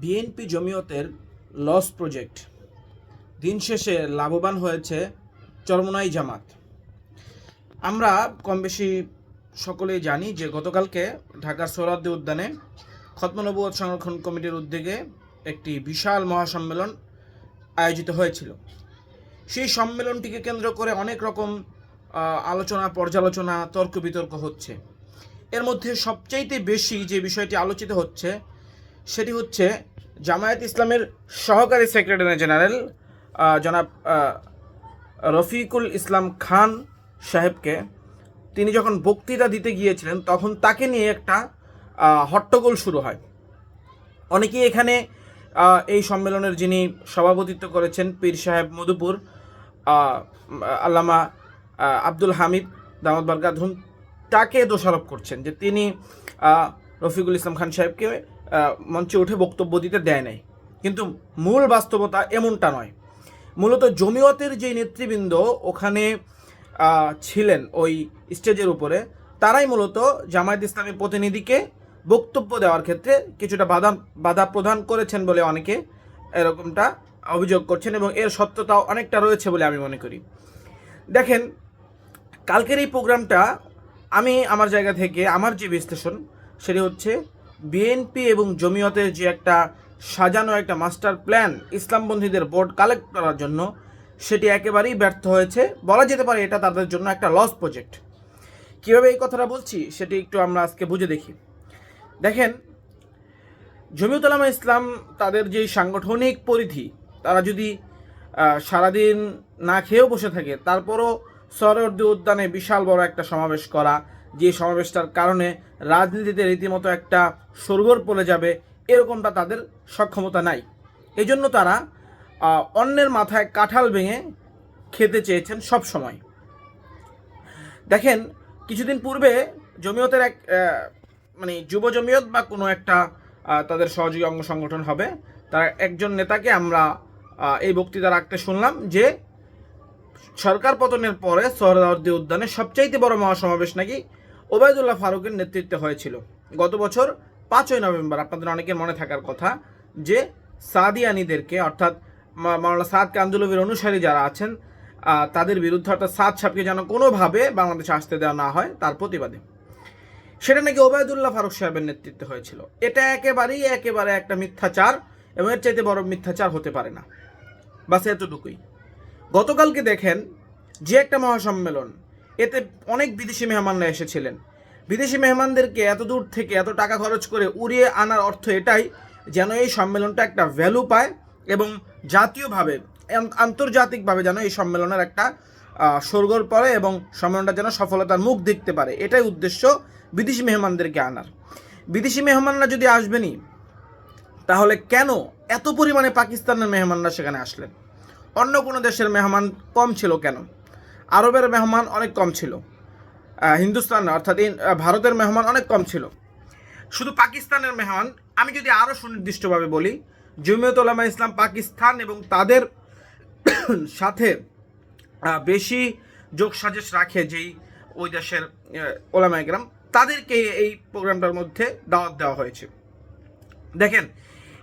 BNP জমিয়তের loss project. দিন শেষে লাভবান হয়েছে চরমনাই জামাত। আমরা কম বেশি সকলেই জানি যে গতকালকে ঢাকার সোহরাদ্দি উদ্যানে খতমনবুয়ত সংরক্ষণ কমিটির উদ্যোগে একটি বিশাল মহাসম্মেলন আয়োজিত হয়েছিল। সেই সম্মেলনটিকে কেন্দ্র করে অনেক রকম আলোচনা, পর্যালোচনা, তর্ক বিতর্ক হচ্ছে। এর মধ্যে সবচাইতে বেশি যে বিষয়টি আলোচিত হচ্ছে সেটি হচ্ছে জামায়াত ইসলামের সহকারী সেক্রেটারি জেনারেল জনাব রফিকুল ইসলাম খান সাহেবকে। তিনি যখন বক্তৃতা দিতে গিয়েছিলেন, তখন তাকে নিয়ে একটা হট্টগোল শুরু হয়। অনেকেই এখানে এই সম্মেলনের যিনি সভাপতিত্ব করেছেন, পীর সাহেব মধুপুর আল্লামা আব্দুল হামিদ দামদ বারগাধুম তাকে দোষারোপ করছেন যে তিনি রফিকুল ইসলাম খান সাহেবকে মঞ্চে উঠে বক্তব্য দিতে দেয় নাই। কিন্তু মূল বাস্তবতা এমনটা নয়। মূলত জমিয়তের যে নেতৃবৃন্দ ওখানে ছিলেন ওই স্টেজের উপরে, তারাই মূলত জামায়াত ইসলামী প্রতিনিধিকে বক্তব্য দেওয়ার ক্ষেত্রে কিছুটা বাধা বাধা প্রদান করেছেন বলে অনেকে এরকমটা অভিযোগ করছেন এবং এর সত্যতাও অনেকটা রয়েছে বলে আমি মনে করি। দেখেন, কালকের এই প্রোগ্রামটা আমি আমার জায়গা থেকে, আমার যে বিশ্লেষণ, সেটি হচ্ছে বিএনপি এবং জমিয়তের যে একটা সাজানো একটা মাস্টার প্ল্যান ইসলামপন্থীদের ভোট কালেক্ট করার জন্য, সেটি একেবারেই ব্যর্থ হয়েছে। বলা যেতে পারে এটা তাদের জন্য একটা লস প্রজেক্ট কীভাবে এই কথাটা বলছি, সেটি একটু আমরা আজকে বুঝে দেখি। দেখেন, জমিয়ত উলামা ইসলাম তাদের যেই সাংগঠনিক পরিধি, তারা যদি সারাদিন না খেয়েও বসে থাকে, তারপরও সরোয়ার্দী উদ্যানে বিশাল বড় একটা সমাবেশ করা যে সমাবেশটার কারণে রাজনীতিতে রীতিমতো একটা সরগর পড়ে যাবে, এরকমটা তাদের সক্ষমতা নাই। এই জন্য তারা অন্যের মাথায় কাঁঠাল ভেঙে খেতে চেয়েছেন সব সময় দেখেন, কিছুদিন পূর্বে জমিয়তের এক মানে যুব জমিয়ত বা কোনো একটা তাদের সহযোগী অঙ্গ সংগঠন হবে, তার একজন নেতাকে আমরা এই বক্তৃতা রাখতে শুনলাম যে সরকার পতনের পরে সোহরাওয়ার্দী উদ্যানে সবচাইতে বড় মহাসমাবেশ নাকি ওবায়দুল্লাহ ফারুকের নেতৃত্বে হয়েছিল। গত বছর পাঁচই নভেম্বর, আপনাদের অনেকের মনে থাকার কথা, যে সাদিয়ানিদেরকে, অর্থাৎ মাওলানা সাদ কান্দুলবির অনুসারী যারা আছেন তাদের বিরুদ্ধে অর্থাৎ সাদ সাহেবকে যেন কোনোভাবে বাংলাদেশে আসতে দেওয়া না হয়, তার প্রতিবাদে। সেটা নাকি ওবায়দুল্লাহ ফারুক সাহেবের নেতৃত্বে হয়েছিল। এটা একেবারেই, একেবারে একটা মিথ্যাচার এবং এর চাইতে বড় মিথ্যাচার হতে পারে না। বাস এতটুকুই। গতকালকে দেখেন যে একটা মহাসম্মেলন এতে অনেক বিদেশি মেহমানরা এসেছিলেন। বিদেশি মেহমানদেরকে এত দূর থেকে এত টাকা খরচ করে উড়িয়ে আনার অর্থ এটাই যেন এই সম্মেলনটা একটা ভ্যালু পায় এবং জাতীয়ভাবে আন- আন্তর্জাতিকভাবে যেন এই সম্মেলনের একটা আহ, সরগোল পড়ে এবং সম্মেলনটা যেন সফলতার মুখ দেখতে পারে। এটাই উদ্দেশ্য বিদেশি মেহমানদেরকে আনার। বিদেশি মেহমানরা যদি আসবেনই তাহলে কেন এত পরিমাণে পাকিস্তানের মেহমানরা সেখানে আসলেন? অন্য কোনো দেশের মেহমান কম ছিল কেন? আরবের মেহমান অনেক কম ছিল। হিন্দুস্তান অর্থাৎ ভারতের মেহমান অনেক কম ছিল। শুধু পাকিস্তানের মেহমান, আমি যদি আরও সুনির্দিষ্টভাবে বলি, জমিয়ত ওলামা ইসলাম পাকিস্তান এবং তাদের সাথে বেশি যোগ সাজেশ রাখে যেই ওই দেশের ওলামা একরাম, তাদেরকে এই প্রোগ্রামটার মধ্যে দাওয়াত দেওয়া হয়েছে। দেখেন,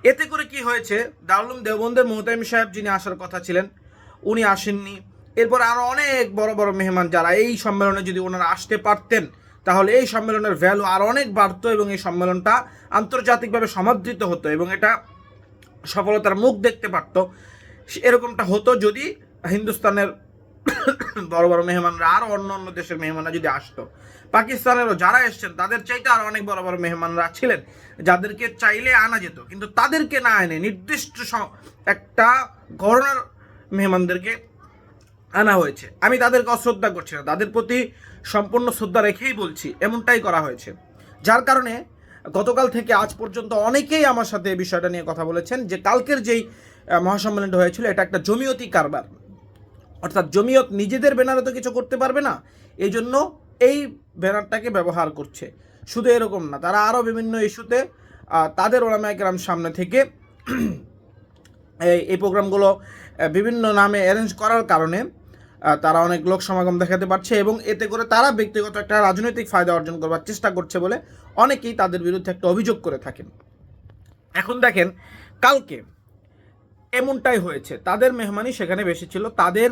এতে করে কি হয়েছে দারুলুম দেওবন্দের মোহতাইম সাহেব যিনি আসার কথা ছিলেন, উনি আসেননি। এরপর আরও অনেক বড় বড় মেহমান যারা এই সম্মেলনে যদি ওনারা আসতে পারতেন, তাহলে এই সম্মেলনের ভ্যালু আর অনেক বাড়তো এবং এই সম্মেলনটা আন্তর্জাতিকভাবে সমাদৃত হতো এবং এটা সফলতার মুখ দেখতে পারত। এরকমটা হতো যদি হিন্দুস্তানের বড় বড় মেহমানরা আর অন্য অন্য দেশের মেহমানরা যদি আসতো। পাকিস্তানেরও যারা এসছেন, তাদের চাইতে আর অনেক বড় বড় মেহমানরা ছিলেন, যাদেরকে চাইলে আনা যেত। কিন্তু তাদেরকে না এনে নির্দিষ্ট একটা গভর্নর মেহমানদেরকে আনা হয়েছে। আমি তাদেরকে অশ্রদ্ধা করছি না। তাদের প্রতি সম্পূর্ণ শ্রদ্ধা রেখেই বলছি, এমনটাই করা হয়েছে। যার কারণে গতকাল থেকে আজ পর্যন্ত অনেকেই আমার সাথে এই বিষয়টা নিয়ে কথা বলেছেন যে কালকের যেই মহাসম্মেলনটা হয়েছিল, এটা একটা জমিয়তি কারবার। অর্থাৎ জমিয়ত নিজেদের ব্যানারে তো কিছু করতে পারবে না এই জন্য এই ব্যানারটাকে ব্যবহার করছে। শুধু এরকম না, তারা আরও বিভিন্ন ইস্যুতে তাদের ওলামায়করাম সামনে থেকে এই প্রোগ্রামগুলো বিভিন্ন নামে অ্যারেঞ্জ করার কারণে তারা অনেক লোক সমাগম দেখাতে পারছে এবং এতে করে তারা ব্যক্তিগত একটা রাজনৈতিক ফায়দা অর্জন করবার চেষ্টা করছে বলে অনেকেই তাদের বিরুদ্ধে একটা অভিযোগ করে থাকেন। এখন দেখেন, কালকে এমনটাই হয়েছে। তাদের মেহমানি সেখানে বেশি ছিল। তাদের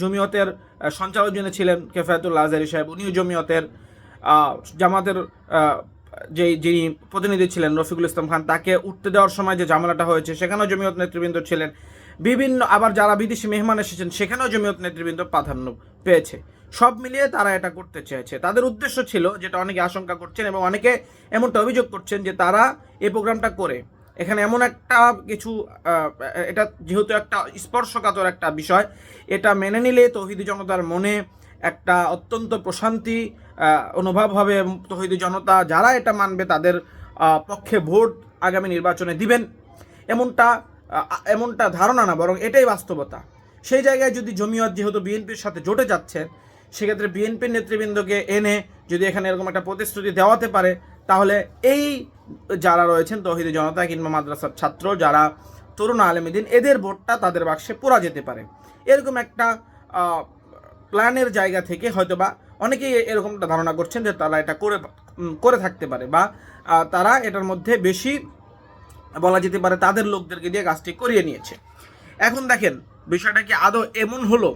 জমিয়তের সঞ্চালক যিনি ছিলেন, কেফায়তুল আজারি সাহেব, উনিও জমিয়তের জামাতের যে যিনি প্রতিনিধি ছিলেন, রফিকুল ইসলাম খান, তাকে উঠতে দেওয়ার সময় যে ঝামেলাটা হয়েছে, সেখানেও জমিয়ত নেতৃবৃন্দ ছিলেন। বিভিন্ন, আবার যারা বিদেশি মেহমান এসেছেন, সেখানেও জমিয়ত নেতৃবৃন্দ প্রাধান্য পেয়েছে। সব মিলিয়ে তারা এটা করতে চেয়েছে। তাদের উদ্দেশ্য ছিল, যেটা অনেকে আশঙ্কা করছেন এবং অনেকে এমনটা অভিযোগ করছেন যে তারা এই প্রোগ্রামটা করে। এখানে এমন একটা কিছু এটা যেহেতু একটা স্পর্শকাতর একটা বিষয়, এটা মেনে নিলে তৌহিদি জনতার মনে একটা অত্যন্ত প্রশান্তি অনুভব হবে তৌহিদি জনতা যারা এটা মানবে তাদের পক্ষে ভোট আগামী নির্বাচনে দিবেন। এমনটা এমনটা ধারণা না, বরং এটাই বাস্তবতা। সেই জায়গায় যদি জমিয়ত যেহেতু বিএনপির সাথে জোটে যাচ্ছে, সেক্ষেত্রে বিএনপির নেতৃবৃন্দকে এনে যদি এখানে এরকম একটা প্রতিশ্রুতি দেওয়াতে পারে, তাহলে এই যারা রয়েছেন, তহিদি জনতা কিংবা মাদ্রাসার ছাত্র, যারা তরুণ আলমীদিন এদের ভোটটা তাদের বাক্সে পোড়া যেতে পারে। এরকম একটা প্ল্যানের জায়গা থেকে হয়তোবা অনেকেই এরকমটা ধারণা করছেন যে তারা এটা করে করে থাকতে পারে বা তারা এটার মধ্যে বেশি বলা যেতে পারে তাদের লোকদেরকে দিয়ে কাজটি করিয়ে নিয়েছে। এখন দেখেন, বিষয়টা কি আদৌ এমন হলো?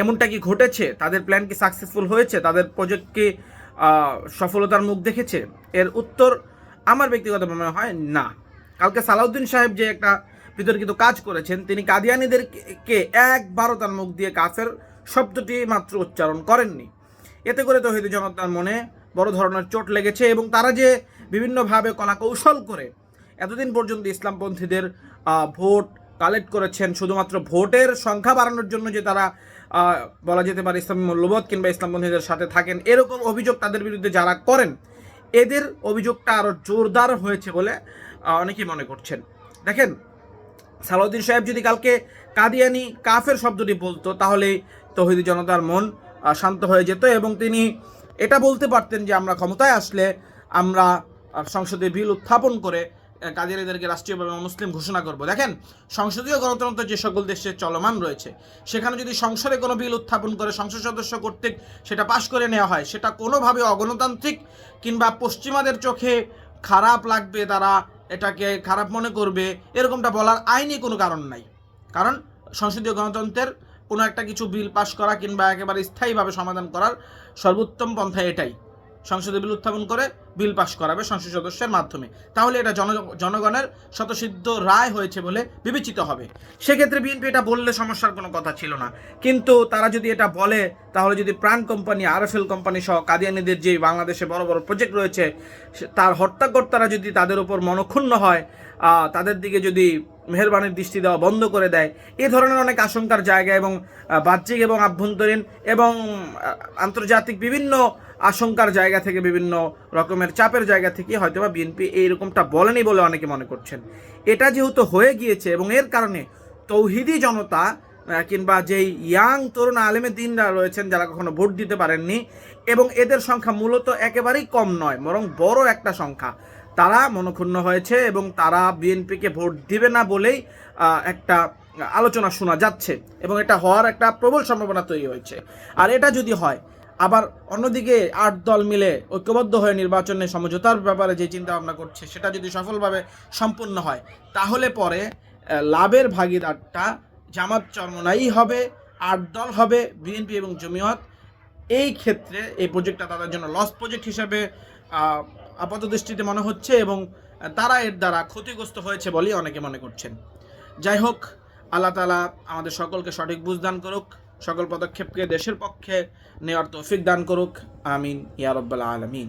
এমনটা কি ঘটেছে? তাদের প্ল্যান কি সাকসেসফুল হয়েছে? তাদের প্রজেক্ট কি সফলতার মুখ দেখেছে? এর উত্তর আমার ব্যক্তিগত মনে হয় না। কালকে সালাউদ্দিন সাহেব যে একটা বিতর্কিত কাজ করেছেন, তিনি কাদিয়ানিদেরকে একবারও তার মুখ দিয়ে কাফের শব্দটি মাত্র উচ্চারণ করেননি। এতে করে তো তহিদি জনতার মনে বড় ধরনের চোট লেগেছে এবং তারা যে বিভিন্নভাবে কলা কৌশল করে এতদিন পর্যন্ত ইসলামপন্থীদের ভোট কালেক্ট করেছেন শুধুমাত্র ভোটের সংখ্যা বাড়ানোর জন্য যে তারা বলা যেতে পারে ইসলামী মূল্যবোধ কিংবা ইসলামপন্থীদের সাথে থাকেন, এরকম অভিযোগ তাদের বিরুদ্ধে যারা করেন, এদের অভিযোগটা আরও জোরদার হয়েছে বলে অনেকেই মনে করছেন। দেখেন, সালাউদ্দিন সাহেব যদি কালকে কাদিয়ানি কাফের শব্দটি বলতো, তাহলে তহিদি জনতার মন শান্ত হয়ে যেত এবং তিনি এটা বলতে পারতেন যে আমরা ক্ষমতায় আসলে আমরা সংসদে বিল উত্থাপন করে আহ, কাদিয়ানিদেরকে রাষ্ট্রীয়ভাবে মুসলিম ঘোষণা করব? দেখেন সংসদীয় গণতন্ত্র যে সকল দেশে চলমান রয়েছে সেখানে যদি সংসদে কোনো বিল উত্থাপন করে সংসদ সদস্য কর্তৃক সেটা পাশ করে নেওয়া হয় সেটা কোনোভাবে অগণতান্ত্রিক কিংবা পশ্চিমাদের চোখে খারাপ লাগবে তারা এটাকে খারাপ মনে করবে এরকমটা বলার আইনি কোনো কারণ নাই। কারণ সংসদীয় গণতন্ত্রের কোনো একটা কিছু বিল পাশ করা কিংবা একেবারে স্থায়ীভাবে সমাধান করার সর্বোত্তম পন্থা এটাই। সংসদে বিল উত্থাপন করে বিল পাশ করাবে সংসদ সদস্যের মাধ্যমে। তাহলে এটা জন, জনগণের শতসিদ্ধ রায় হয়েছে বলে বিবেচিত হবে। সেক্ষেত্রে বিএনপি এটা বললে সমস্যার কোনো কথা ছিল না। কিন্তু তারা যদি এটা বলে, তাহলে যদি প্রাণ কোম্পানি, আরএফএল কোম্পানি সহ কাদিয়ানিদের যে বাংলাদেশে বড় বড় প্রজেক্ট রয়েছে তার হত্যাকর্তারা যদি তাদের উপর মনক্ষুণ্ণ হয় তাদের দিকে যদি মেহরবানির দৃষ্টি দেওয়া বন্ধ করে দেয়। এ ধরনের অনেক আশঙ্কার জায়গা এবং বাহ্যিক এবং আভ্যন্তরীণ এবং আন্তর্জাতিক বিভিন্ন আশঙ্কার জায়গা থেকে বিভিন্ন রকমের চাপের জায়গা থেকে হয়তোবা বিএনপি এইরকমটা বলেনি বলে অনেকে মনে করছেন। এটা যেহেতু হয়ে গিয়েছে এবং এর কারণে তৌহিদি জনতা কিংবা যেই ইয়াং তরুণ আলেমে দিনরা রয়েছেন যারা কখনো ভোট দিতে পারেননি এবং এদের সংখ্যা মূলত একেবারেই কম নয়, বরং বড় একটা সংখ্যা। তারা মনক্ষুণ্ণ হয়েছে এবং তারা বিএনপিকে ভোট দিবে না বলেই একটা আলোচনা শোনা যাচ্ছে এবং এটা হওয়ার একটা প্রবল সম্ভাবনা তৈরি হয়েছে। আর এটা যদি হয়, আবার অন্যদিকে আট দল মিলে ঐক্যবদ্ধ হয়ে নির্বাচনে সমঝোতার ব্যাপারে যে চিন্তা ভাবনা করছে, সেটা যদি সফলভাবে সম্পূর্ণ হয়, তাহলে পরে লাভের ভাগিদারটা জামাত চরমনাই হবে, আট দল হবে, বিএনপি এবং জমিয়ত। এই ক্ষেত্রে এই প্রজেক্টটা তাদের জন্য লস প্রজেক্ট হিসেবে আপাত দৃষ্টিতে মনে হচ্ছে এবং তারা এর দ্বারা ক্ষতিগ্রস্ত হয়েছে বলেই অনেকে মনে করছেন। যাই হোক, আল্লাহ তালা আমাদের সকলকে সঠিক বুঝ দান করুক, সকল পদক্ষেপকে দেশের পক্ষে নেওয়ার তৌফিক দান করুক। আমিন ইয়ারব্বাল আলমিন।